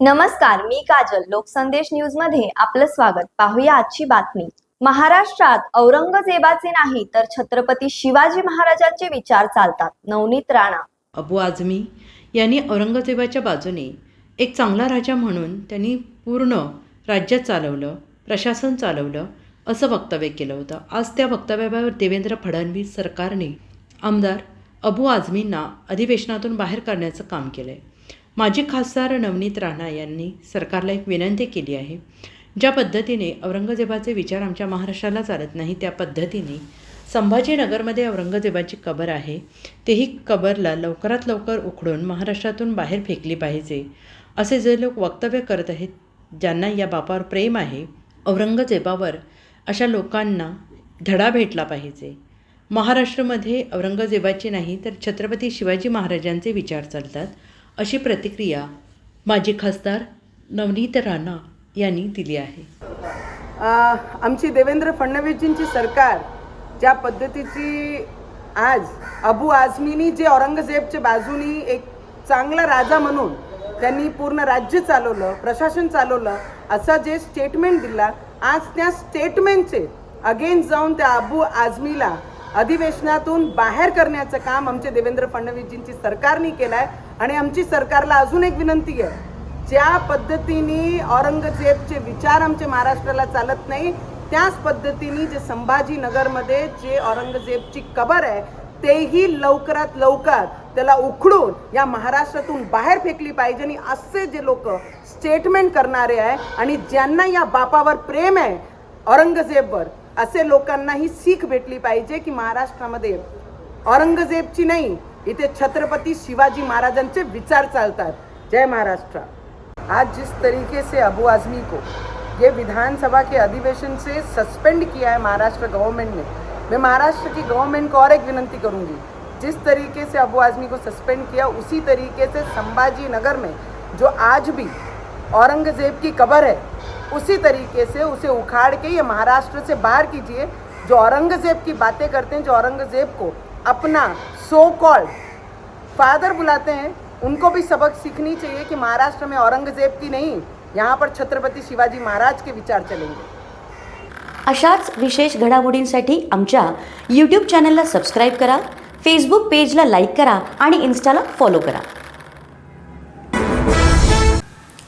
नमस्कार मी काजल. लोकसंदेश न्यूजमध्ये आपलं स्वागत. पाहूया आजची बातमी. महाराष्ट्रात औरंगजेबाचे नाही तर छत्रपती शिवाजी महाराजांचे विचार चालतात. नवनीत राणा. अबू आझमी यांनी औरंगजेबाच्या बाजूने एक चांगला राजा म्हणून त्यांनी पूर्ण राज्य चालवलं प्रशासन चालवलं असं वक्तव्य केलं होतं. आज त्या वक्तव्यावर देवेंद्र फडणवीस सरकारने आमदार अबू आझमींना अधिवेशनातून बाहेर करण्याचं काम केलं आहे माजी खासदार नवनीत राणा यांनी सरकारला एक विनंती केली आहे. ज्या पद्धतीने औरंगजेबाचे विचार आमच्या महाराष्ट्राला चालत नाही त्या पद्धतीने संभाजीनगरमध्ये औरंगजेबाची कबर आहे. तेही कबरला लवकरात लवकर उखडून महाराष्ट्रातून बाहेर फेकली पाहिजे असे जे लोक वक्तव्य करत आहेत ज्यांना या बापावर प्रेम आहे औरंगजेबावर अशा लोकांना धडा भेटला पाहिजे. महाराष्ट्रामध्ये औरंगजेबाचे नाही तर छत्रपती शिवाजी महाराजांचे विचार चालतात. अशी प्रतिक्रिया माजी खासदार नवनीत राणा यांनी दिली आहे. आमची देवेंद्र फडणवीसजींची सरकार ज्या पद्धतीची आज अबू आझमीनी जे औरंगजेबच्या बाजूनी एक चांगला राजा म्हणून त्यांनी पूर्ण राज्य चालवलं प्रशासन चालवलं असं जे स्टेटमेंट दिला आज त्या स्टेटमेंटचे अगेन्स्ट जाऊन त्या अबू आझमीला अधिवेशनातून बाहेर करण्याचं काम आमचे देवेंद्र फडणवीसजींची सरकारने केलं आहे आणि आमची सरकारला अजून एक विनंती आहे ज्या पद्धतीने औरंगजेबचे विचार आमचे महाराष्ट्राला चालत नाही त्याच पद्धतीने जे संभाजीनगरमध्ये जे औरंगजेबची कबर आहे तेही लवकरात लवकर त्याला उखडून या महाराष्ट्रातून बाहेर फेकली पाहिजे आणि असे जे लोक स्टेटमेंट करणारे आहे आणि ज्यांना या बापावर प्रेम आहे औरंगजेबवर असे लोकांना ही सीख भेटली पाहिजे की महाराष्ट्रामध्ये औरंगजेबची नाही इथे छत्रपती शिवाजी महाराजांचे विचार चालतात. जय महाराष्ट्र. आज जिस तरीके से अबू आजमी को ये विधानसभा के अधिवेशन से सस्पेंड किया है महाराष्ट्र गवर्नमेंट ने मैं महाराष्ट्र की गवर्नमेंट को और एक विनंती करूंगी। जिस तरीके से अबू आजमी को सस्पेंड किया उसी तरीके से संभाजी नगर में जो आज भी औरंगजेब की कबर है उसी तरीके से उसे उखाड़ के ये महाराष्ट्र से बाहर कीजिए जो औरंगजेब की बातें करते हैं जो औरंगजेब को अपना सो कॉल्ड फादर बुलाते हैं उनको भी सबक सीखनी चाहिए कि महाराष्ट्र में औरंगजेब की नहीं यहाँ पर छत्रपति शिवाजी महाराज के विचार चलेंगे। अशाच विशेष घडामोडींसाठी आमच्या यूट्यूब चॅनलला सबस्क्राईब करा फेसबुक पेजला लाईक करा आणि इन्स्टाला फॉलो करा.